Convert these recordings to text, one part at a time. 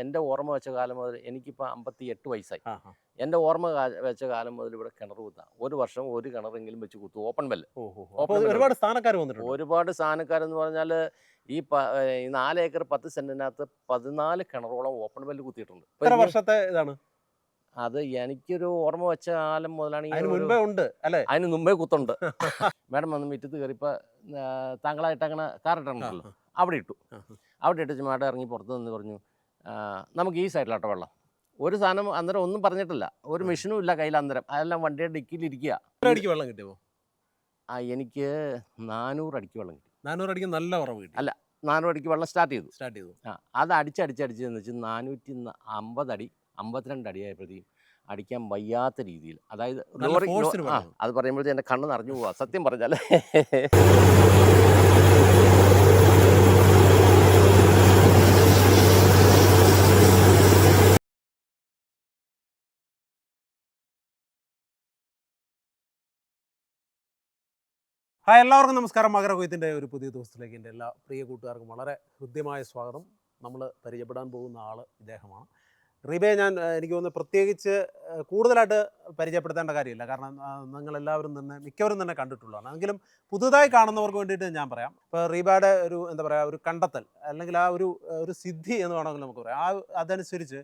എന്റെ ഓർമ്മ വെച്ച കാലം മുതൽ എനിക്കിപ്പോൾ അമ്പത്തി എട്ട് വയസ്സായി. എന്റെ ഓർമ്മ വെച്ച കാലം മുതൽ ഇവിടെ കിണർ കുത്താം. ഒരു വർഷം ഒരു കിണറെങ്കിലും വെച്ച് കുത്തും. Open well. ഒരുപാട് സ്ഥാനക്കാർ വന്നിട്ടുണ്ട്. ഒരുപാട് സ്ഥാനക്കാരെന്ന് പറഞ്ഞാൽ ഈ നാല് ഏക്കർ പത്ത് സെന്റിനകത്ത് പതിനാല് കിണറോളം ഓപ്പൺ വെല്ല് കുത്തിയിട്ടുണ്ട്. എത്ര വർഷത്തെ ഇതാണ്? അത് എനിക്കൊരു ഓർമ്മ വെച്ച കാലം മുതലാണ് മുൻപേ ഉണ്ട് അല്ലെ? അതിന് മുമ്പേ കുത്തുണ്ട്. മാഡം വന്ന് മുറ്റത്ത് കയറിയപ്പോൾ താങ്കളായിട്ട് അങ്ങനെ കാറിട്ടുണ്ടല്ലോ അവിടെ ഇട്ടു. അവിടെ ഇട്ടിച്ച് മാഡം ഇറങ്ങി പുറത്ത് നിന്ന് പറഞ്ഞു "ആ, നമുക്ക് ഈ സൈഡിലാട്ടോ വെള്ളം. ഒരു സാധനം അന്നേരം ഒന്നും പറഞ്ഞിട്ടില്ല. ഒരു മെഷീനും ഇല്ല കയ്യിൽ അന്നേരം. അതെല്ലാം വണ്ടിയുടെ ഡിക്കിയിൽ ഇരിക്കുക വെള്ളം കിട്ടിയോ ആ എനിക്ക് നാനൂറ് അടിക്ക് വെള്ളം കിട്ടി. നാനൂറ് അടിക്ക് നല്ല കുറവ് കിട്ടി. അല്ല. നാനൂറ് അടിക്ക് വെള്ളം സ്റ്റാർട്ട് ചെയ്തു. സ്റ്റാർട്ട് ചെയ്തു. ആ അത് അടിച്ചടിച്ചടിച്ച് എന്ന് വെച്ചാൽ നാനൂറ്റി അമ്പത് അടി അമ്പത്തിരണ്ട് അടിയായപ്പോഴത്തേക്കും അടിക്കാൻ വയ്യാത്ത രീതിയിൽ. അതായത് അത് പറയുമ്പോഴത്തേക്ക് എന്റെ കണ്ണ് നിറഞ്ഞു പോവാ. സത്യം പറഞ്ഞാൽ ഹായ് എല്ലാവർക്കും നമസ്കാരം. മകരകൊയ്ത്തിന്റെ ഒരു പുതിയ ദിവസത്തിലേക്ക് എന്റെ എല്ലാ പ്രിയ കൂട്ടുകാർക്കും വളരെ ഹൃദ്യമായ സ്വാഗതം. നമ്മൾ പരിചയപ്പെടാൻ പോകുന്ന ആൾ ഇദ്ദേഹമാണ്. റിബേ ഞാൻ എനിക്ക് തോന്നുന്നു പ്രത്യേകിച്ച് കൂടുതലായിട്ട് പരിചയപ്പെടുത്തേണ്ട കാര്യമില്ല. കാരണം നിങ്ങളെല്ലാവരും തന്നെ മിക്കവരും തന്നെ കണ്ടിട്ടുള്ളതാണ്. എങ്കിലും പുതുതായി കാണുന്നവർക്ക് വേണ്ടിയിട്ട് ഞാൻ പറയാം. ഇപ്പോൾ റീബയുടെ ഒരു എന്താ പറയുക ഒരു കണ്ടെത്തൽ അല്ലെങ്കിൽ ആ ഒരു ഒരു സിദ്ധി എന്ന് വേണമെങ്കിൽ നമുക്ക് പറയാം. ആ അതനുസരിച്ച്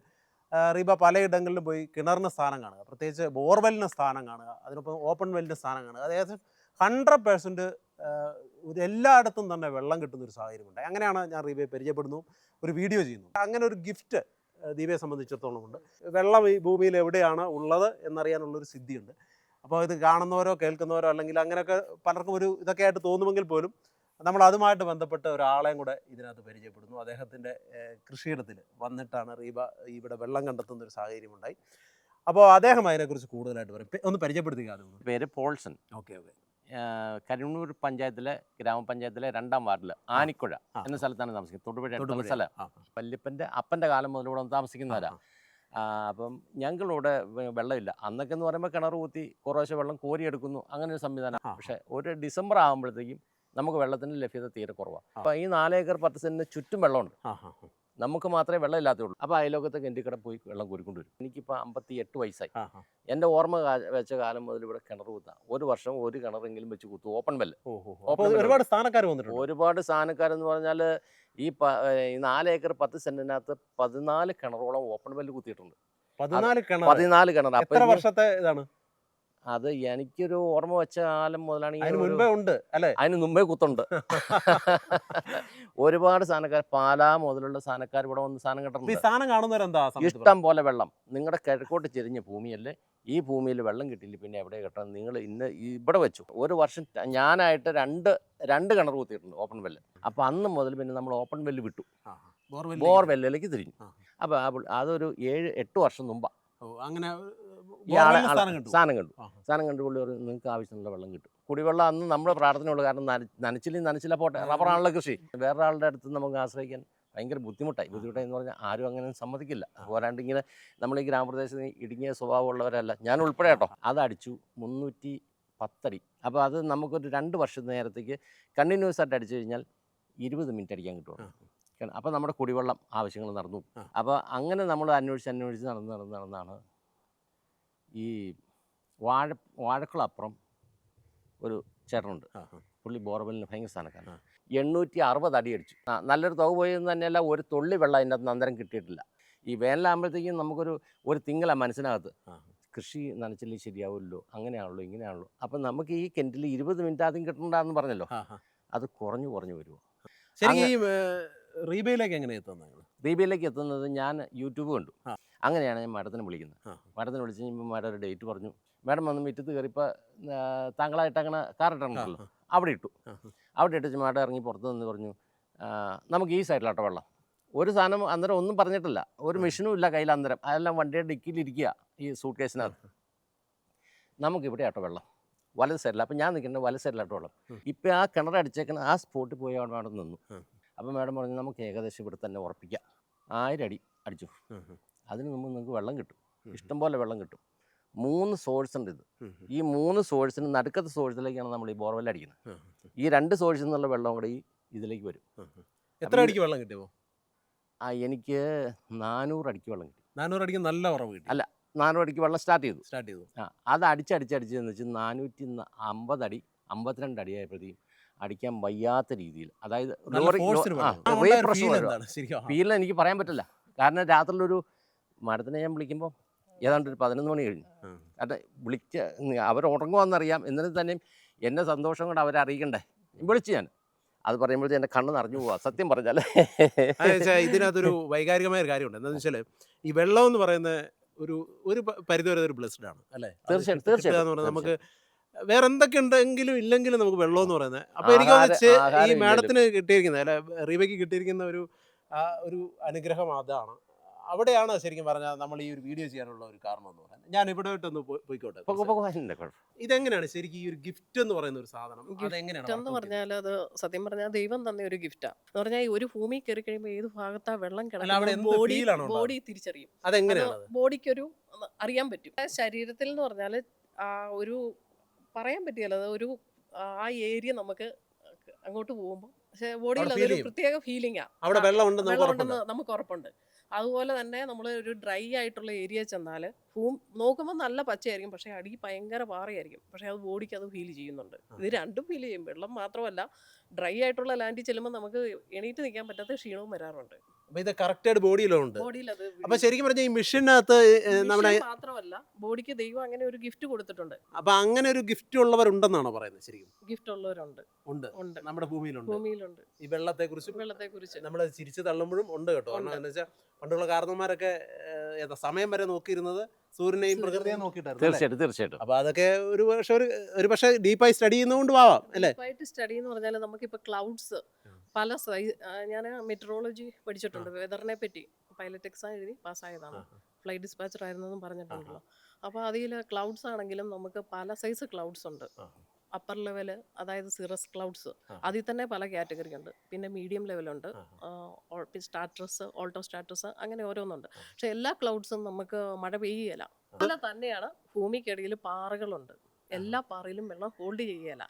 റീബ പലയിടങ്ങളിലും പോയി കിണറിന് സ്ഥാനം കാണുക. പ്രത്യേകിച്ച് ബോർവെല്ലിന് സ്ഥാനം കാണുക. അതിനൊപ്പം ഓപ്പൺ വെല്ലിന് സ്ഥാനം കാണുക. അതായത് ഹൺഡ്രഡ് പേഴ്സന്റ് ഒരു എല്ലായിടത്തും തന്നെ വെള്ളം കിട്ടുന്ന ഒരു സാഹചര്യമുണ്ട്. അങ്ങനെയാണ് ഞാൻ റീബയെ പരിചയപ്പെടുന്നു ഒരു വീഡിയോ ചെയ്യുന്നു. അങ്ങനെ ഒരു ഗിഫ്റ്റ് ദീപയെ സംബന്ധിച്ചിടത്തോളം ഉണ്ട്. വെള്ളം ഈ ഭൂമിയിൽ എവിടെയാണ് ഉള്ളത് എന്നറിയാനുള്ളൊരു സിദ്ധിയുണ്ട്. അപ്പോൾ ഇത് കാണുന്നവരോ കേൾക്കുന്നവരോ അല്ലെങ്കിൽ അങ്ങനെയൊക്കെ പലർക്കും ഒരു ഇതൊക്കെ ആയിട്ട് തോന്നുമെങ്കിൽ പോലും നമ്മൾ അതുമായിട്ട് ബന്ധപ്പെട്ട ഒരാളെയും കൂടെ ഇതിനകത്ത് പരിചയപ്പെടുന്നു. അദ്ദേഹത്തിന്റെ കൃഷിയിടത്തിൽ വന്നിട്ടാണ് റീബ ഇവിടെ വെള്ളം കണ്ടെത്തുന്ന ഒരു സാഹചര്യമുണ്ടായി. അപ്പോൾ അദ്ദേഹം അതിനെക്കുറിച്ച് കൂടുതലായിട്ട് പറയും. ഒന്ന് പരിചയപ്പെടുത്തുക പേര് പോൾസൺ. Okay okay. ആഹ് കരുവണ്ണൂർ പഞ്ചായത്തിലെ ഗ്രാമപഞ്ചായത്തിലെ രണ്ടാം വാർഡിൽ ആനിക്കുഴ എന്ന സ്ഥലത്താണ് താമസിക്കുന്നത്. തൊടുപുഴ. സ്ഥലം. പല്ലിപ്പന്റെ വല്യപ്പന്റെ അപ്പന്റെ കാലം മുതൽ ഇവിടെ വന്ന് താമസിക്കുന്നവരാ. ആ, ആ, അപ്പം ഞങ്ങളിവിടെ വെള്ളമില്ല. അന്നൊക്കെ എന്ന് പറയുമ്പോൾ കിണർ കൂത്തി കുറേശ്ശെ വെള്ളം കോരിയെടുക്കുന്നു. അങ്ങനെ ഒരു സംവിധാനം. പക്ഷേ ഒരു ഡിസംബർ ആകുമ്പോഴത്തേക്കും നമുക്ക് വെള്ളത്തിന്റെ ലഭ്യത തീരെ കുറവാണ് അപ്പം അപ്പോൾ ഈ നാലേക്കർ പത്ത് സെന്റിന് ചുറ്റും വെള്ളമുണ്ട്. നമുക്ക് മാത്രമേ വെള്ളം ഇല്ലാത്തുള്ളൂ അപ്പോൾ അയലോകത്തെ കിണറ്റിക്കട പോയി വെള്ളം കോരിക്കൊണ്ട് വരും. എനിക്കിപ്പോൾ അമ്പത്തി എട്ട് വയസ്സായി. എന്റെ ഓർമ്മ വെച്ച കാലം മുതൽ ഇവിടെ കിണർ കുത്താം. ഒരു വർഷം ഒരു കിണറെങ്കിലും വെച്ച് കുത്തു. ഓപ്പൺ വെല്ല് ഒരുപാട് സ്ഥാനക്കാർ വന്നിട്ടുണ്ട്. ഒരുപാട് സ്ഥാനക്കാരെന്ന് പറഞ്ഞാൽ ഈ നാല് ഏക്കർ പത്ത് സെന്റിനകത്ത് പതിനാല് കിണറോളം ഓപ്പൺ വെല്ല് കുത്തിയിട്ടുണ്ട്. പതിനാല് കിണർ പതിനാല് കിണർ അപ്പൊ വർഷത്തെ ഇതാണ്? അത് എനിക്കൊരു ഓർമ്മ വെച്ച കാലം മുതലാണ് അതിന് മുൻപേ ഉണ്ട് അല്ലേ? അതിന് മുമ്പേ കുത്തുണ്ട്. ഒരുപാട് സാധനക്കാർ പാലാ മുതലുള്ള സാധനക്കാർ ഇവിടെ വന്ന് സാധനം കിട്ടുന്നുണ്ട് കാണുന്നവരെന്താ ഇഷ്ടം പോലെ വെള്ളം. നിങ്ങളുടെ കിഴക്കോട്ട് ചെരിഞ്ഞ ഭൂമിയല്ലേ? ഈ ഭൂമിയിൽ വെള്ളം കിട്ടിയില്ല പിന്നെ എവിടെ കിട്ടണം? നിങ്ങൾ ഇന്ന് ഇവിടെ വെച്ചു. ഒരു വർഷം ഞാനായിട്ട് രണ്ട് രണ്ട് കിണർ കുത്തിയിട്ടുണ്ട് ഓപ്പൺ വെല്ല്. അപ്പോൾ അന്ന് മുതൽ പിന്നെ നമ്മൾ ഓപ്പൺ വെല്ല് വിട്ടു. ബോർവെല്ലിലേക്ക്. തിരിഞ്ഞു. അപ്പൊ അപ്പോൾ അതൊരു ഏഴ് എട്ട് വർഷം മുമ്പാ. ഓ, അങ്ങനെ സാധനം കണ്ടു. സാധനം കണ്ടു. പുള്ളി പറഞ്ഞു നിങ്ങൾക്ക് ആവശ്യമുള്ള വെള്ളം കിട്ടും. കുടിവെള്ളം അന്ന് നമ്മുടെ പ്രാർത്ഥനയുള്ളൂ കാരണം നനച്ചില്ല നനച്ചില്ലെങ്കിൽ നനച്ചില്ല പോട്ടെ. റബ്ബറാണല്ലോ കൃഷി. വേറൊരാളുടെ അടുത്ത് നമുക്ക് ആശ്രയിക്കാൻ ഭയങ്കര ബുദ്ധിമുട്ടായി. ബുദ്ധിമുട്ടായി എന്ന് പറഞ്ഞാൽ ആരും അങ്ങനെ സമ്മതിക്കില്ല. പോരാണ്ട് ഇങ്ങനെ നമ്മൾ ഈ ഗ്രാമപ്രദേശത്ത് ഇടുങ്ങിയ സ്വഭാവമുള്ളവരല്ല. ഞാൻ ഉൾപ്പെടെ കേട്ടോ. അത് അടിച്ചു മുന്നൂറ്റി പത്തടി. അപ്പോൾ അത് നമുക്കൊരു രണ്ട് വർഷം നേരത്തേക്ക് കണ്ടിന്യൂസ് ആയിട്ട് അടിച്ചു കഴിഞ്ഞാൽ ഇരുപത് മിനിറ്റ് അടിക്കാൻ കിട്ടും അപ്പോൾ നമ്മുടെ കുടിവെള്ളം ആവശ്യങ്ങൾ നടന്നു. അപ്പോൾ അങ്ങനെ നമ്മൾ അന്വേഷിച്ച് അന്വേഷിച്ച് നടന്ന് നടന്ന് നടന്നാണ് ഈ വാഴ വാഴക്കുളപ്പുറം ഒരു ചേട്ടനുണ്ട്. പുള്ളി ബോർവെല്ലിന് ഭയങ്കര സ്ഥാനക്കാരൻ. എണ്ണൂറ്റി അറുപത് അടി അടിച്ചു. ആ നല്ലൊരു തുക പോയെന്ന് തന്നെയല്ല ഒരു തുള്ളി വെള്ളം അതിന്റെ അകത്ത് അന്തരം കിട്ടിയിട്ടില്ല. ഈ വേനലാകുമ്പോഴത്തേക്കും നമുക്കൊരു ഒരു തിങ്കള മനസ്സിനകത്ത്. കൃഷി നനച്ചില്ലെങ്കിൽ ശരിയാവുമല്ലോ അങ്ങനെയാണല്ലോ ഇങ്ങനെയാണല്ലോ. അപ്പം നമുക്ക് ഈ കിണറ്റിൽ ഇരുപത് മിനിറ്റ് ആദ്യം കിട്ടണ്ടെന്ന് പറഞ്ഞല്ലോ. അത് കുറഞ്ഞു കുറഞ്ഞു വരുമോ ശരിക്കും ഈ റീബയിലേക്ക് എങ്ങനെ എത്തുന്നത് നിങ്ങൾ? ദീപയിലേക്ക് എത്തുന്നത് ഞാൻ യൂട്യൂബ് കണ്ടു. അങ്ങനെയാണ് ഞാൻ മാഡത്തിനെ വിളിക്കുന്നത്. മാഡത്തിനെ വിളിച്ച് കഴിഞ്ഞപ്പോൾ മാഡം ഒരു ഡേറ്റ് പറഞ്ഞു. മാഡം വന്ന് മുറ്റത്ത് കയറിയപ്പോൾ താങ്കളായിട്ട് അങ്ങനെ കാറിട്ടുണ്ടല്ലോ അവിടെ ഇട്ടു. അവിടെ ഇട്ടിച്ച് മാഡം ഇറങ്ങി പുറത്ത് നിന്ന് പറഞ്ഞു നമുക്ക് ഈ സൈഡിലാട്ടോ വെള്ളം. ഒരു സാധനം അന്നേരം ഒന്നും പറഞ്ഞിട്ടില്ല. ഒരു. മെഷീനും ഇല്ല കയ്യിൽ അന്നേരം. അതെല്ലാം വണ്ടിയുടെ ഡിക്കിയിൽ ഇരിക്കുക ഈ സൂട്ട് കേസിനകത്ത് നമുക്കിവിടെ ആട്ടോ വെള്ളം. വലത് സൈഡിൽ അപ്പം ഞാൻ നിൽക്കുന്നത് വലത് സൈഡിലാട്ടോ വെള്ളം. ഇപ്പം ആ കിണറടിച്ചേക്കുന്ന ആ സ്പോട്ടിൽ പോയി അവിടെ അവിടെ നിന്നു. ഉം. അപ്പം മാഡം പറഞ്ഞു നമുക്ക് ഏകദേശം ഇവിടെ തന്നെ ഉറപ്പിക്കാം. ആയിരം അടി അടിച്ചു. അതിന് മുമ്പ് നിങ്ങൾക്ക് വെള്ളം കിട്ടും. ഇഷ്ടം പോലെ വെള്ളം കിട്ടും. മൂന്ന് സോഴ്സ് ഉണ്ട് ഇത്. ഈ മൂന്ന് സോഴ്സിന് നടുക്കത്തെ സോഴ്സിലേക്കാണ് നമ്മൾ ഈ ബോർവെൽ അടിക്കുന്നത്. ഈ രണ്ട് സോഴ്സിൽ നിന്നുള്ള വെള്ളം കൂടെ ഈ ഇതിലേക്ക് വരും. എത്ര അടിക്ക് വെള്ളം കിട്ടിയോ ആ, എനിക്ക് നാനൂറ് അടിക്ക് വെള്ളം കിട്ടി. നാനൂറ് അടിക്ക് നല്ല ഉറവ് കിട്ടി. അല്ല. നാനൂറ് അടിക്ക് വെള്ളം സ്റ്റാർട്ട് ചെയ്തു. സ്റ്റാർട്ട് ചെയ്തു. ആ അത് അടിച്ചടിച്ചടിച്ച് എന്ന് വെച്ചാൽ നാനൂറ്റി അമ്പത് അടി അമ്പത്തിരണ്ട് അടിയായപ്പോഴത്തേക്കും അടിക്കാൻ വയ്യാത്ത രീതിയിൽ. അതായത് ലോറി ഫീലിൽ എനിക്ക് പറയാൻ പറ്റില്ല. കാരണം രാത്രിയിലൊരു മരത്തിനെ ഞാൻ വിളിക്കുമ്പോൾ ഏതാണ്ട് ഒരു പതിനൊന്ന് മണി കഴിഞ്ഞു. അതെ വിളിച്ച അവർ അറിയാം എന്നിട്ട് തന്നെയും എന്നെ സന്തോഷം കൊണ്ട് അവരെ അറിയിക്കണ്ടേ? വിളിച്ചു ഞാൻ. അത് പറയുമ്പോഴത്തെ എന്റെ കണ്ണ് നിറഞ്ഞു പോവാ. സത്യം പറഞ്ഞാൽ ഇതിനകത്തൊരു വൈകാരികമായ ഒരു കാര്യമുണ്ട്. എന്താണെന്ന് വെച്ചാൽ ഈ വെള്ളം എന്ന് പറയുന്ന ഒരു ഒരു പരിധി വരെ ഒരു ബ്ലെസ്ഡ് ആണ് അല്ലേ? തീർച്ചയായിട്ടും തീർച്ചയായിട്ടും നമുക്ക് വേറെ എന്തൊക്കെ ഉണ്ടെങ്കിലും ഇല്ലെങ്കിലും നമുക്ക് വെള്ളം എന്ന് പറയുന്നത്. അപ്പൊ എനിക്ക് ആഹാര- ആഹാരം ഈ. മാഡത്തിന് കിട്ടിയിരിക്കുന്നത് അല്ലെ റീബയ്ക്ക് കിട്ടിയിരിക്കുന്ന ഒരു ആ ഒരു അനുഗ്രഹം അതാണ്. അവിടെയാണ് ശരിക്കും പറഞ്ഞാൽ നമ്മൾ ഈ ഒരു വീഡിയോ ചെയ്യാനുള്ള ഒരു കാരണം എന്ന് പറയുന്നത്. ഞാൻ ഇവിടെ ഒന്ന് പോയിക്കോട്ടെ പൊക്കോ, പൊക്കോ, അതിന്റെ കുഴപ്പം. ഇതെങ്ങനെയാണ് ശരിക്കും ഈ ഒരു ഗിഫ്റ്റ് എന്ന് പറയുന്ന ഒരു സാധനം? Gift അതെങ്ങനെയാണ് എന്ന് പറഞ്ഞാൽ അത് സത്യം പറഞ്ഞാൽ ദൈവം തന്നെ ഒരു ഗിഫ്റ്റാ എന്ന് പറഞ്ഞാൽ ഈ ഒരു ഭൂമി കയറി കഴിയുമ്പോൾ ഏത് ഭാഗത്താ വെള്ളം കിടക്കും എന്ത് ബോഡി feel ആണോ ബോഡി തിരിച്ചറിയും. അതെങ്ങനെയാണ് അത് ബോഡിക്കൊരു അറിയാൻ പറ്റും. ആ ശരീരത്തിൽ എന്ന് പറഞ്ഞാൽ ആ ഒരു പറയാൻ പറ്റിയല്ല അത് ഒരു ആ ഏരിയ നമുക്ക് അങ്ങോട്ട് പോകുമ്പോൾ പക്ഷേ ബോഡിയിൽ അതൊരു. പ്രത്യേക ഫീലിംഗ് അവിടെ വെള്ളമുണ്ടെന്ന് നമുക്ക് വെള്ളം ഉറപ്പുണ്ട്. നമുക്ക് ഉറപ്പുണ്ട്. അതുപോലെ തന്നെ നമ്മൾ ഒരു ഡ്രൈ ആയിട്ടുള്ള ഏരിയ ചെന്നാൽ ഭൂമി നോക്കുമ്പോൾ നല്ല പച്ചയായിരിക്കും. പക്ഷേ അടി ഭയങ്കര പാറയായിരിക്കും. പക്ഷേ അത് ബോഡിക്ക് അത് ഫീൽ ചെയ്യുന്നുണ്ട്. ഇത് രണ്ടും ഫീൽ ചെയ്യും. വെള്ളം മാത്രമല്ല ഡ്രൈ ആയിട്ടുള്ള ലാൻഡിൽ ചെല്ലുമ്പോൾ നമുക്ക് എണീറ്റ് നിൽക്കാൻ പറ്റാത്ത ക്ഷീണവും വരാറുണ്ട്. അപ്പൊ ഇത് കറക്റ്റായിട്ട് ബോഡിയിലോ ഉണ്ട്. അപ്പൊ ശരിക്കും പറഞ്ഞാൽ ഈ മെഷീനകത്ത് നമ്മുടെ മാത്രമല്ല ബോഡിക്ക് ദൈവം അങ്ങനെ ഒരു ഗിഫ്റ്റ് കൊടുത്തിട്ടുണ്ട്. അപ്പൊ അങ്ങനെ ഒരു ഗിഫ്റ്റ് ഉള്ളവരുണ്ടെന്നാണോ പറയുന്നത് ശരിക്കും? ഗിഫ്റ്റ് ഉള്ളവരുണ്ട്. ഉണ്ട്. ഉണ്ട്. നമ്മുടെ ഭൂമിയിലുണ്ട്. ഭൂമിയിലുണ്ട്. ഈ വെള്ളത്തെ കുറിച്ച് വെള്ളത്തെ കുറിച്ച് നമ്മൾ ചിരിച്ചു തള്ളുമ്പോഴും ഉണ്ട് കേട്ടോ. കാരണം. എന്താ വെച്ചാൽ പണ്ടുള്ള കാരണന്മാരൊക്കെ ഏതാ സമയം വരെ നോക്കിയിരുന്നത് സൂര്യനെയും സൂര്യനെ പ്രകൃതിയെ നോക്കിയിട്ടായിരുന്നു? തീർച്ചയായിട്ടും തീർച്ചയായിട്ടും. അപ്പൊ അതൊക്കെ ഒരു പക്ഷെ ഒരു പക്ഷെ ഡീപ്പായി സ്റ്റഡി ചെയ്യുന്നതുകൊണ്ട് ആവാം അല്ലേ? ഡീപ്പായിട്ട് സ്റ്റഡി എന്ന് പറഞ്ഞാൽ നമുക്കിപ്പോ ക്ലൗഡ്സ്. പല ഞാൻ മെട്രോളജി പഠിച്ചിട്ടുണ്ട്. വെതറിനെ പറ്റി പൈലറ്റ് എക്സാം എഴുതി പാസ്സായതാണ്. ഫ്ലൈറ്റ് ഡിസ്പാച്ചർ ആയിരുന്നെന്നും പറഞ്ഞിട്ടുണ്ടല്ലോ അപ്പോൾ അതിൽ ക്ലൗഡ്സ് ആണെങ്കിലും നമുക്ക് പല സൈസ് ക്ലൗഡ്സ് ഉണ്ട്. അപ്പർ ലെവൽ അതായത് സിറസ് ക്ലൗഡ്സ് അതിൽ തന്നെ പല കാറ്റഗറി ഉണ്ട്. പിന്നെ മീഡിയം ലെവലുണ്ട്. സ്റ്റാറ്റസ് ഓൾട്ടോ സ്റ്റാറ്റസ് അങ്ങനെ ഓരോന്നുണ്ട്. പക്ഷെ എല്ലാ ക്ലൗഡ്സും നമുക്ക് മഴ പെയ്യല. അല്ല തന്നെയാണ് ഭൂമിക്കടിയിൽ പാറകളുണ്ട്. എല്ലാ പാറയിലും വെള്ളം ഹോൾഡ് ചെയ്യല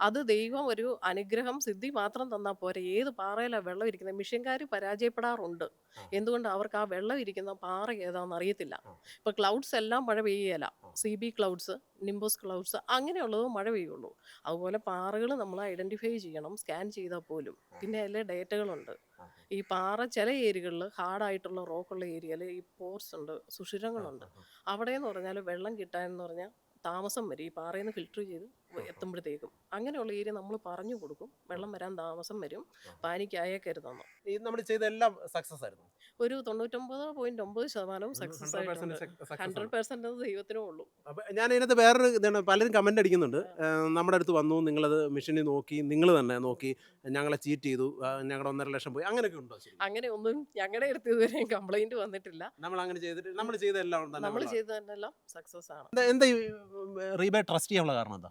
അത് ദൈവം ഒരു അനുഗ്രഹം സിദ്ധി മാത്രം തന്നാൽ പോരെ. ഏത് പാറയിലാണ് വെള്ളം ഇരിക്കുന്നത്? മിഷ്യൻകാർ പരാജയപ്പെടാറുണ്ട്. എന്തുകൊണ്ട് അവർക്ക് ആ വെള്ളം ഇരിക്കുന്ന പാറ ഏതാണെന്ന് അറിയത്തില്ല. ഇപ്പൊ ക്ലൗഡ്സ് എല്ലാം മഴ പെയ്യല. C B clouds nimbus clouds അങ്ങനെയുള്ളത് മഴ പെയ്യുള്ളൂ. അതുപോലെ പാറകൾ നമ്മൾ ഐഡന്റിഫൈ ചെയ്യണം സ്കാൻ ചെയ്താൽ പോലും. പിന്നെ അതിലെ ഡേറ്റകളുണ്ട്. ഈ പാറ ചില ഏരിയകളിൽ ഹാർഡായിട്ടുള്ള റോക്കുള്ള ഏരിയയിൽ ഈ പോർസ് ഉണ്ട് സുഷിരങ്ങളുണ്ട്. അവിടെ എന്ന് പറഞ്ഞാൽ വെള്ളം കിട്ടാൻ എന്ന് പറഞ്ഞാൽ താമസം വരും ഈ പാറയിൽ നിന്ന് ഫിൽറ്റർ ചെയ്ത് എത്തുമ്പോഴത്തേക്കും. അങ്ങനെയുള്ള ഏരിയ നമ്മൾ പറഞ്ഞു കൊടുക്കും. വെള്ളം വരാൻ താമസം വരും. പാനിക്ക് അയക്കരുതെന്ന് ഇത് നമ്മൾ ചെയ്ത എല്ലാം സക്സസ് ആയിരുന്നു. ഒരു തൊണ്ണൂറ്റൊമ്പത് പോയിന്റ് ഒമ്പത് ശതമാനവും സക്സസ് 100% ആയിട്ടുണ്ട്. ഹൺഡ്രഡ് പെർസെന്റ് ദൈവത്തിനേ ഉള്ളൂ. ഞാൻ ഇതിനകത്ത് വേറൊരു ഇതാണ് പലരും കമന്റ് അടിക്കുന്നുണ്ട്. നമ്മുടെ അടുത്ത് വന്നു നിങ്ങളത് മെഷീനിൽ നോക്കി നിങ്ങൾ തന്നെ നോക്കി ഞങ്ങളെ ചീറ്റ് ചെയ്തു ഞങ്ങളുടെ ഒന്നര ലക്ഷം പോയി. അങ്ങനെയൊക്കെ ഉണ്ടോ അങ്ങനെ ഒന്നും ഞങ്ങളുടെ അടുത്ത് ഇതുവരെ കംപ്ലൈന്റ് വന്നിട്ടില്ല. നമ്മൾ അങ്ങനെ ചെയ്തിട്ട് നമ്മൾ ചെയ്ത എല്ലാം നമ്മൾ. ചെയ്തതെല്ലാം സക്സസ് ആണ്. എന്താ- എന്താ റീബേ ട്രസ്റ്റ് ചെയ്യാനുള്ള കാരണം എന്താ?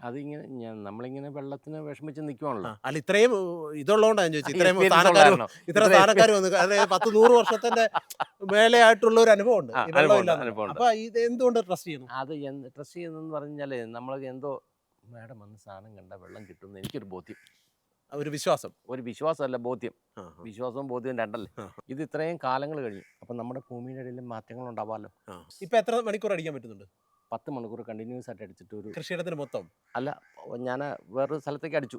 അതിങ്ങനെ ഞാൻ നമ്മളിങ്ങനെ വെള്ളത്തിന് വിഷമിച്ച് നിൽക്കുവാണല്ലോ അല്ല ഇത്രയും ഇതുള്ളതുകൊണ്ടാണ് ഞാൻ ചോദിച്ചത് ഇത്രയും Experience സ്ഥാനക്കാർ ഇത്ര സ്ഥാനക്കാരും സ്ഥാനക്കാർ വന്നു അതായത് പത്ത് നൂറ് വർഷത്തിന്റെ മേലെയായിട്ടുള്ള ഒരു അനുഭവം ഉണ്ട് ആ, അനുഭവമുണ്ട്. അപ്പൊ ഇത് എന്തുകൊണ്ട് ട്രസ്റ്റ് ചെയ്യുന്നു? അത് എന്ത് ട്രസ്റ്റ് ചെയ്യുന്നതെന്ന് പറഞ്ഞാൽ നമ്മൾ എന്തോ മേഡം വന്ന് സാധനം കണ്ട വെള്ളം കിട്ടുമെന്ന് എനിക്കൊരു ബോധ്യം. ഒരു വിശ്വാസം. ഒരു വിശ്വാസമല്ല ബോധ്യം. വിശ്വാസവും ബോധ്യവും രണ്ടല്ലേ? ആ. ഇത് ഇത്രയും കാലങ്ങൾ കഴിഞ്ഞു. അപ്പം നമ്മുടെ ഭൂമിയുടെ ഇടയിൽ മാറ്റങ്ങൾ ഉണ്ടാവാമല്ലോ. ഇപ്പൊ എത്ര മണിക്കൂർ അടിക്കാൻ പറ്റുന്നുണ്ട്? പത്ത് മണിക്കൂർ കണ്ടിന്യൂസ് ആയിട്ട് അടിച്ചിട്ട് ഒരു കൃഷിയിടത്തിന് മൊത്തം? അല്ല ഞാൻ വേറൊരു സ്ഥലത്തേക്ക് അടിച്ചു.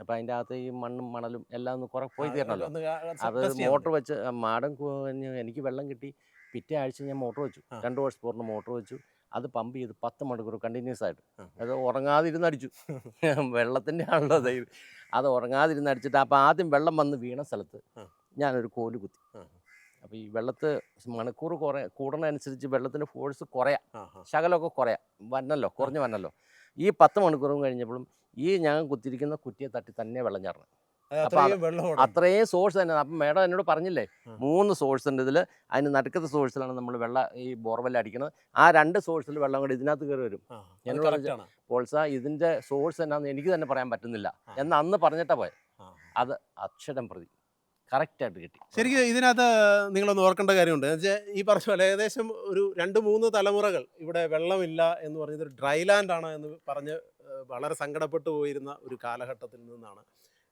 അപ്പൊ അതിന്റെ അകത്ത് ഈ മണ്ണും മണലും എല്ലാം ഒന്ന് കുറെ പോയി തീരണമല്ലോ അത് മോട്ടർ വെച്ച് മാടം എനിക്ക് വെള്ളം കിട്ടി. പിറ്റേ ആഴ്ച ഞാൻ മോട്ടർ വെച്ചു. രണ്ടു ഹോഴ്സ് പൂർണ മോട്ടർ വെച്ചു. അത് പമ്പ് ചെയ്ത് പത്ത് മണിക്കൂർ കണ്ടിന്യൂസ് ആയിട്ട്. അത് ഉറങ്ങാതിരുന്ന് അടിച്ചു. വെള്ളത്തിന്റെ ആണല്ലോ ദൈവം അത് ഉറങ്ങാതിരുന്ന് അടിച്ചിട്ട് അപ്പോൾ ആദ്യം വെള്ളം വന്ന് വീണ സ്ഥലത്ത്. ഞാനൊരു കോൽ കുത്തി. അപ്പോൾ ഈ വെള്ളത്ത് മണിക്കൂർ കുറേ കൂടുന്നതനുസരിച്ച് വെള്ളത്തിന്റെ ഫോഴ്സ് കുറയാം. ശകലമൊക്കെ കുറയാം. വന്നല്ലോ കുറഞ്ഞു വന്നല്ലോ. ഈ പത്ത് മണിക്കൂറും കഴിഞ്ഞപ്പോഴും ഈ ഞാൻ കുത്തിരിക്കുന്ന കുറ്റിയെ തട്ടി തന്നെ വെള്ളം ചേർന്ന് അപ്പൊ അത്രയും സോഴ്സ് തന്നെ. അപ്പം മേഡം എന്നോട് പറഞ്ഞില്ലേ മൂന്ന് സോഴ്സ് ഉണ്ട് ഇതിൽ അതിന് നടുക്കത്തെ സോഴ്സിലാണ് നമ്മൾ വെള്ളം ഈ ബോർവെൽ അടിക്കുന്നത് ആ രണ്ട് സോഴ്സിൽ വെള്ളം കൂടി ഇതിനകത്ത് കയറി വരും. എന്നോട്. പോൾസ ഇതിന്റെ സോഴ്സ് എന്നാന്ന് എനിക്ക് തന്നെ പറയാൻ പറ്റുന്നില്ല. എന്ന് അന്ന് പറഞ്ഞിട്ടാ പോയെ. അത് അക്ഷരം പ്രതി. കറക്റ്റായിട്ട് കിട്ടി. ശരിക്കും ഇതിനകത്ത് നിങ്ങളൊന്ന് ഓർക്കേണ്ട കാര്യമുണ്ട്. എന്ന് വെച്ചാൽ ഈ പറഞ്ഞ പോലെ ഏകദേശം ഒരു രണ്ട് മൂന്ന് തലമുറകൾ ഇവിടെ വെള്ളമില്ല എന്ന് പറഞ്ഞത് ഒരു ഡ്രൈ ആണ് എന്ന് പറഞ്ഞ് വളരെ സങ്കടപ്പെട്ടു പോയിരുന്ന ഒരു കാലഘട്ടത്തിൽ നിന്നാണ്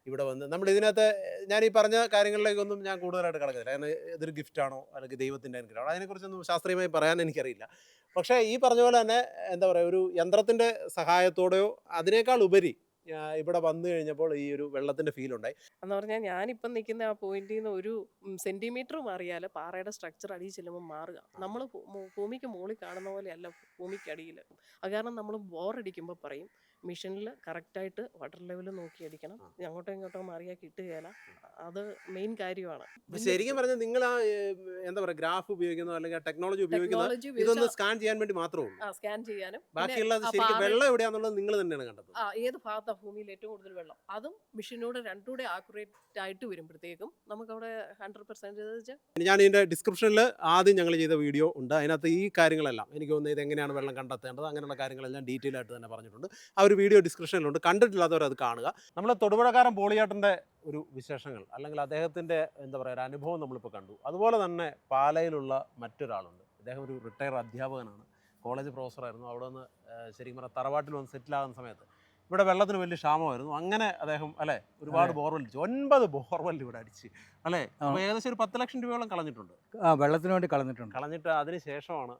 ഇവിടെ വന്ന്. നമ്മൾ ഇതിനകത്ത് ഞാൻ ഈ പറഞ്ഞ കാര്യങ്ങളിലേക്കൊന്നും ഞാൻ കൂടുതലായിട്ട് കിടക്കുന്നില്ല കാരണം ഇതൊരു ഗിഫ്റ്റാണോ അല്ലെങ്കിൽ ദൈവത്തിന്റെ അനുഗ്രഹമാണോ അതിനെക്കുറിച്ചൊന്നും ശാസ്ത്രീയമായി പറയാൻ എനിക്കറിയില്ല. പക്ഷേ ഈ പറഞ്ഞ പോലെ തന്നെ എന്താ പറയുക ഒരു യന്ത്രത്തിന്റെ സഹായത്തോടെയോ അതിനേക്കാൾ ഉപരി ഇവിടെ വന്നു കഴിഞ്ഞപ്പോൾ ഈ ഒരു വെള്ളത്തിന്റെ ഫീൽ ഉണ്ടായി. എന്ന് പറഞ്ഞാൽ ഞാനിപ്പം നിൽക്കുന്ന ആ പോയിന്റിൽ നിന്ന് ഒരു സെന്റിമീറ്റർ മാറിയാൽ പാറയുടെ സ്ട്രക്ചർ അടിയിൽ ചെല്ലുമ്പോൾ മാറുക. നമ്മൾ ഭൂമിക്ക് മുകളിൽ കാണുന്ന പോലെയല്ല ഭൂമിക്ക് അടിയിൽ. അത് കാരണം നമ്മൾ ബോറടിക്കുമ്പോൾ പറയും മിഷനിൽ കറക്റ്റായിട്ട് വാട്ടർ ലെവൽ നോക്കി അടിക്കണം. അങ്ങോട്ടോ ഇങ്ങോട്ടോ മാറിയാൽ കിട്ടുകയില്ല. അത് മെയിൻ കാര്യമാണ്. ശരിക്കും പറഞ്ഞാൽ നിങ്ങൾ ആ എന്താ പറയുക ഗ്രാഫ് ഉപയോഗിക്കുന്നോ അല്ലെങ്കിൽ ടെക്നോളജി ഉപയോഗിക്കുന്നത് ഇതൊന്ന് സ്കാൻ ചെയ്യാൻ വേണ്ടി മാത്രമേ ഉള്ളൂ. സ്കാൻ ചെയ്യാനും. ബാക്കിയുള്ള വെള്ളം എവിടെയാണെന്നുള്ളത് നിങ്ങൾ തന്നെയാണ് കണ്ടത് ആ ഏത് ഭാഗത്താണ് ഭൂമിയിൽ ഏറ്റവും കൂടുതൽ വെള്ളം. അതും മെഷീനോട് രണ്ടുകൂടെ ആക്യുറേറ്റ് ആയിട്ട് വരുമ്പോഴത്തേക്കും നമുക്കവിടെ ഹൺഡ്രഡ് പെർസെന്റേജ് ഞാൻ ഇതിന്റെ ഡിസ്ക്രിപ്ഷനിൽ ആദ്യം ഞങ്ങൾ ചെയ്ത വീഡിയോ ഉണ്ട്. അതിനകത്ത് ഈ കാര്യങ്ങളെല്ലാം എനിക്ക് തോന്നുന്നത് ഇത് എങ്ങനെയാണ് വെള്ളം കണ്ടെത്തേണ്ടത് അങ്ങനെയുള്ള കാര്യങ്ങളെല്ലാം ഡീറ്റെയിൽ ആയിട്ട് തന്നെ പറഞ്ഞിട്ടുണ്ട്. ആ ഒരു വീഡിയോ ഡിസ്ക്രിപ്ഷനിലുണ്ട് കണ്ടിട്ടില്ലാത്തവർ അത് കാണുക. നമ്മൾ തൊടുപുഴക്കാരൻ പോളിയാട്ടന്റെ ഒരു വിശേഷങ്ങൾ അല്ലെങ്കിൽ അദ്ദേഹത്തിന്റെ എന്താ പറയുക ഒരു അനുഭവം നമ്മളിപ്പോൾ കണ്ടു. അതുപോലെ തന്നെ പാലയിലുള്ള മറ്റൊരാളുണ്ട്. അദ്ദേഹം ഒരു റിട്ടയർ അധ്യാപകനാണ്. കോളേജ് പ്രൊഫസറായിരുന്നു അവിടെ നിന്ന് ശരിക്കും പറഞ്ഞാൽ തറവാട്ടിൽ വന്ന് സെറ്റിലാകുന്ന സമയത്ത് ഇവിടെ വെള്ളത്തിന് വലിയ ക്ഷാമമായിരുന്നു. അങ്ങനെ അദ്ദേഹം അല്ലെ ഒരുപാട് ബോർവെൽ അടിച്ചു. ഒൻപത് ബോർവെൽ ഇവിടെ അടിച്ച് അല്ലെ? അപ്പോൾ ഏകദേശം ഒരു പത്ത് ലക്ഷം രൂപയോളം കളഞ്ഞിട്ടുണ്ട്. ആ വെള്ളത്തിന് വേണ്ടി കളഞ്ഞിട്ടുണ്ട്. കളഞ്ഞിട്ട് അതിന് ശേഷമാണ്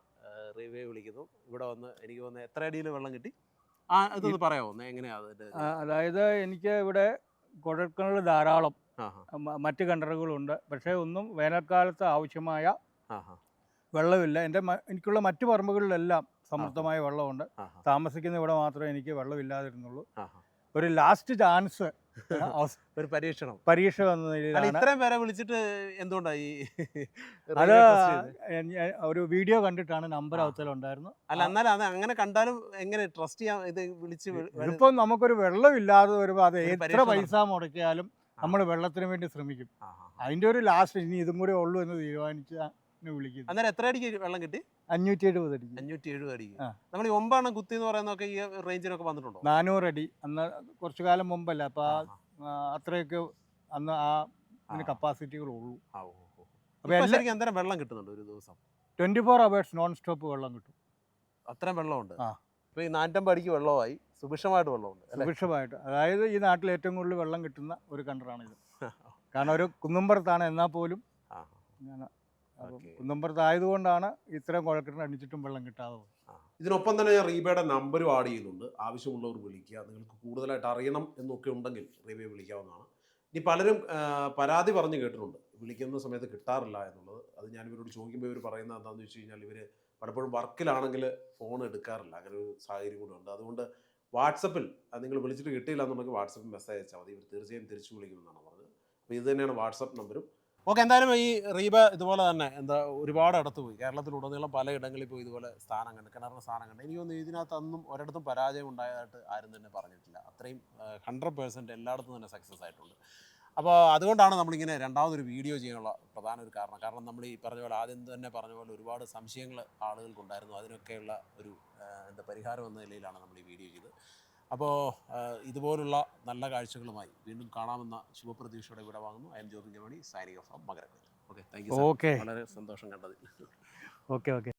റീവേ വിളിക്കുന്നു. ഇവിടെ വന്ന് എനിക്ക് തോന്നുന്നത് എത്ര അടിയിൽ വെള്ളം കിട്ടി? ആ ഇതൊന്ന് പറയാമോ? എങ്ങനെയാ അതായത് എനിക്ക് ഇവിടെ കുഴൽക്കിണർ ധാരാളം മറ്റ് കിണറുകളുണ്ട്. പക്ഷേ ഒന്നും വേനൽക്കാലത്ത് ആവശ്യമായ വെള്ളമില്ല. എന്റെ എനിക്കുള്ള മറ്റു പറമ്പുകളിലെല്ലാം സമൃദ്ധമായ വെള്ളമുണ്ട്. താമസിക്കുന്ന ഇവിടെ മാത്രമേ എനിക്ക് വെള്ളമില്ലാതിരുന്നുള്ളൂ. ഒരു ലാസ്റ്റ് ചാൻസ് ഒരു പരീക്ഷണം. പരീക്ഷ വന്ന അല്ല നിലയിലാണ് ഇത്രയും പേരെ വിളിച്ചിട്ട് എന്തുകൊണ്ടായി? അത് ഒരു വീഡിയോ കണ്ടിട്ടാണ് നമ്പർ ആ. അവത്തലുണ്ടായിരുന്നു അല്ല എന്നാലും അത് അങ്ങനെ കണ്ടാലും എങ്ങനെ ട്രസ്റ്റ് ചെയ്യാം? ഇത് വിളിച്ച് ഇപ്പം നമുക്കൊരു വെള്ളം വെള്ളമില്ലാതെ വരുമ്പോൾ അത് എത്ര പൈസ മുടക്കിയാലും നമ്മൾ വെള്ളത്തിന് വേണ്ടി ശ്രമിക്കും. അതിന്റെ അതിന്റെ ഒരു ലാസ്റ്റ് ഇനി ഇതും കൂടെ ഉള്ളൂ എന്ന് തീരുമാനിച്ച് അന്നേരം എത്ര അടിക്ക് വെള്ളം കിട്ടി? അഞ്ഞൂറ്റി എഴുപത് അടി അഞ്ഞൂറ്റി എഴുപത് അടിക്ക്. ആ. നമ്മൾ ഈ ഒമ്പതെണ്ണം കുത്തി എന്ന് പറയുന്നതൊക്കെ ഈ റേഞ്ചിനൊക്കെ വന്നിട്ടുണ്ടോ? നാനൂറ് അടി അന്ന് കുറച്ചു കാലം മുമ്പല്ല. അപ്പൊ ആ അത്രയൊക്കെ അന്ന് ആ കപ്പാസിറ്റികളുള്ളൂ ആ, ഓ, ഓ, ഓ. അപ്പോൾ ഇപ്പൊ എല്ലാ വെള്ളം കിട്ടുന്നുണ്ട് ഒരു ദിവസം. Twenty four hours non stop വെള്ളം കിട്ടും. അത്രയും വെള്ളമുണ്ട്. ആ. ഇപ്പൊ ഈ നാറ്റമ്പ് അടിക്ക് വെള്ളമായി. സുഭിക്ഷമായിട്ട് വെള്ളമുണ്ട് സുഭിക്ഷമായിട്ട്. അതായത് ഈ നാട്ടിൽ ഏറ്റവും കൂടുതൽ വെള്ളം കിട്ടുന്ന ഒരു കണ്ടറാണ് ഇത് കാരണം ഒരു കുന്നുംപുറത്താണ് എന്നാൽ പോലും അപ്പം ആയതുകൊണ്ടാണ് ഇത്രയും കുഴക്കിട്ട് അടിച്ചിട്ടും വെള്ളം കിട്ടാതെ പോയത്. ഇതിനൊപ്പം തന്നെ ഞാൻ റീബയുടെ നമ്പരും ആഡ് ചെയ്യുന്നുണ്ട്. ആവശ്യമുള്ളവർ വിളിക്കുക. നിങ്ങൾക്ക് കൂടുതലായിട്ട് അറിയണം എന്നൊക്കെ ഉണ്ടെങ്കിൽ റീബയെ വിളിക്കാവുന്നതാണ്. ഇനി പലരും പരാതി പറഞ്ഞു കേട്ടിട്ടുണ്ട്. വിളിക്കുന്ന സമയത്ത് കിട്ടാറില്ല എന്നുള്ളത്. അത് ഞാൻ ഇവരോട് ചോദിക്കുമ്പോൾ ഇവർ പറയുന്നത് എന്താണെന്ന് വെച്ച് കഴിഞ്ഞാൽ ഇവർ പലപ്പോഴും വർക്കിലാണെങ്കിൽ ഫോൺ എടുക്കാറില്ല. അങ്ങനെ ഒരു സാഹചര്യം കൂടെ ഉണ്ട്. അതുകൊണ്ട് വാട്സപ്പിൽ അത് നിങ്ങൾ വിളിച്ചിട്ട് കിട്ടിയില്ല എന്നുണ്ടെങ്കിൽ വാട്സപ്പിൽ മെസ്സേജ് അയച്ചാൽ മതി. ഇവർ തീർച്ചയായും തിരിച്ചു വിളിക്കുമെന്നാണ് പറഞ്ഞത്. അപ്പോൾ ഇത് തന്നെയാണ് വാട്സപ്പ് നമ്പരും. ഓക്കെ എന്തായാലും ഈ റീബ ഇതുപോലെ തന്നെ എന്താ ഒരുപാട് അടുത്ത് പോയി. കേരളത്തിലുടനീളം പല ഇടങ്ങളിൽ പോയി ഇതുപോലെ സ്ഥാനം കണ്ട് കിണറിന് സ്ഥാനം കണ്ട് എനിക്ക് തോന്നുന്നു ഇതിനകത്ത് അന്നും ഒരിടത്തും പരാജയം ഉണ്ടായതായിട്ട് ആരും തന്നെ പറഞ്ഞിട്ടില്ല. അത്രയും ഹൺഡ്രഡ് പേഴ്സന്റ് എല്ലായിടത്തും തന്നെ സക്സസ് ആയിട്ടുണ്ട്. അപ്പോൾ അതുകൊണ്ടാണ് നമ്മളിങ്ങനെ രണ്ടാമതൊരു വീഡിയോ ചെയ്യാനുള്ള പ്രധാന ഒരു കാരണം. കാരണം നമ്മൾ ഈ പറഞ്ഞ പോലെ ആദ്യം തന്നെ പറഞ്ഞ പോലെ ഒരുപാട് സംശയങ്ങൾ ആളുകൾക്കുണ്ടായിരുന്നു അതിനൊക്കെയുള്ള ഒരു എന്താ പരിഹാരം എന്ന നിലയിലാണ് നമ്മൾ ഈ വീഡിയോ ചെയ്തത്. അപ്പോൾ ഇതുപോലുള്ള നല്ല കാഴ്ചകളുമായി വീണ്ടും കാണാമെന്ന ശുഭപ്രതീക്ഷയോടെ ഇവിടെ വാങ്ങുന്നു. ഐ എം ജമണി സൈനിക ഫ്രം മകരക്കോയിൽ ഓക്കെ താങ്ക് യു ഓക്കെ വളരെ സന്തോഷം കണ്ടതിൽ. Okay okay